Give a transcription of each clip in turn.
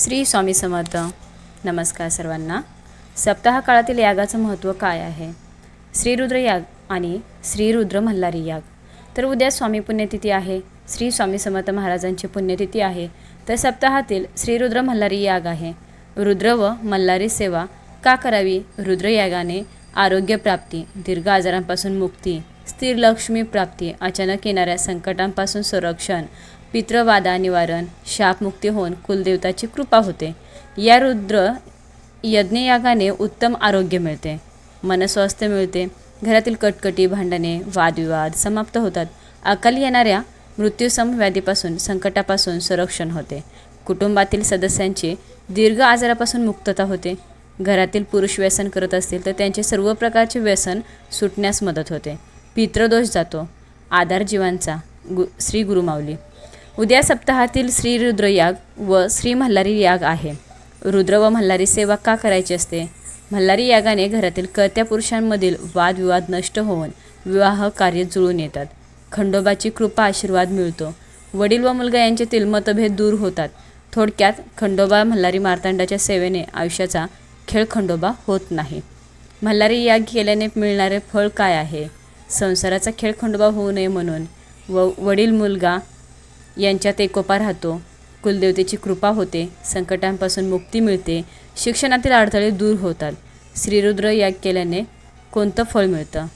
श्री स्वामी समर्थ. नमस्कार सर्वांना. सप्ताह काळातील यागाचं महत्त्व काय आहे? श्रीरुद्र याग आणि श्रीरुद्र मल्हारी याग. तर उद्या स्वामी पुण्यतिथी आहे. श्री स्वामी समर्थ महाराजांची पुण्यतिथी आहे. तर सप्ताहातील श्रीरुद्र मल्हारी याग आहे. रुद्र व मल्हारी सेवा का करावी? रुद्रयागाने आरोग्यप्राप्ती दीर्घ आजारांपासून मुक्ती स्थिर लक्ष्मी प्राप्ती अचानक येणाऱ्या संकटांपासून संरक्षण पितृवादा निवारण शापमुक्ती होऊन कुलदेवताची कृपा होते. या रुद्र यज्ञयागाने उत्तम आरोग्य मिळते. मनस्वास्थ्य मिळते. घरातील कटकटी भांडणे वादविवाद समाप्त होतात. अकाली येणाऱ्या मृत्यूसम व्याधीपासून संकटापासून संरक्षण होते. कुटुंबातील सदस्यांची दीर्घ आजारापासून मुक्तता होते. घरातील पुरुष व्यसन करत असतील तर त्यांचे सर्व प्रकारचे व्यसन सुटण्यास मदत होते. पितृदोष जातो. आधार जीवांचा गु श्री गुरुमाऊली. उद्या सप्ताहातील श्री रुद्र याग व श्री मल्हारी याग आहे. रुद्र व मल्हारी सेवा का करायची असते? मल्हारी यागाने घरातील कर्त्या पुरुषांमधील वादविवाद नष्ट होऊन विवाह कार्य जुळून येतात. खंडोबाची कृपा आशीर्वाद मिळतो. वडील व मुलगा यांच्यातील मतभेद दूर होतात. थोडक्यात खंडोबा मल्हारी मार्तांडाच्या सेवेने आयुष्याचा खेळ खंडोबा होत नाही. मल्हारी याग केल्याने मिळणारे फळ काय आहे? संसाराचा खेळ खंडोबा होऊ नये म्हणून व वडील मुलगा यांच्यात एकोपा राहतो. कुलदेवतेची कृपा होते संकटांपासून मुक्ती मिळते शिक्षणातील अडथळे दूर होतात. श्रीरुद्र याग केल्याने कोणतं फळ मिळतं?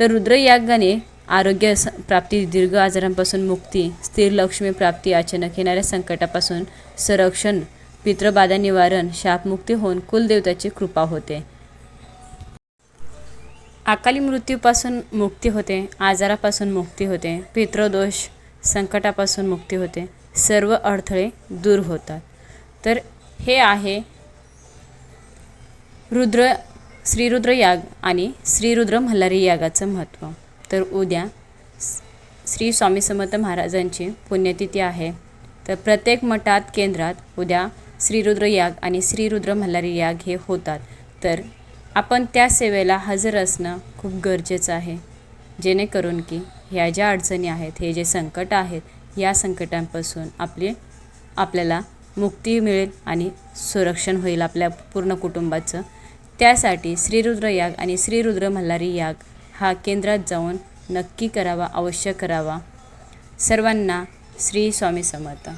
तर रुद्रयागाने आरोग्य स- प्राप्ती दीर्घ आजारांपासून मुक्ती स्थिर लक्ष्मी प्राप्ती अचानक येणाऱ्या संकटापासून संरक्षण पितृबाधा निवारण शापमुक्ती होऊन कुलदेवताची कृपा होते. अकाली मृत्यूपासून मुक्ती होते आजारापासून मुक्ती होते पितृदोष संकटापासून मुक्ती होते. सर्व अडथळे दूर होतात. तर हे आहे रुद्र श्रीरुद्र याग आणि श्रीरुद्र मल्हारी यागाचं महत्त्व तर उद्या श्री स्वामी समर्थ महाराजांची पुण्यतिथी आहे. तर प्रत्येक मठात केंद्रात उद्या श्रीरुद्र याग आणि श्रीरुद्र मल्हारी याग हे होतात. तर आपण त्या सेवेला हजर असणं खूप गरजेचं आहे. जेणेकरून की ह्या ज्या अडचणी आहेत हे जे संकट आहेत या संकटांपासून आपले आपल्याला मुक्ती मिळेल आणि संरक्षण होईल आपल्या पूर्ण कुटुंबाचं. त्यासाठी श्रीरुद्र याग आणि श्रीरुद्र मल्हारी याग हा केंद्रात जाऊन नक्की करावा अवश्य करावा. सर्वांना श्री स्वामी समर्थ.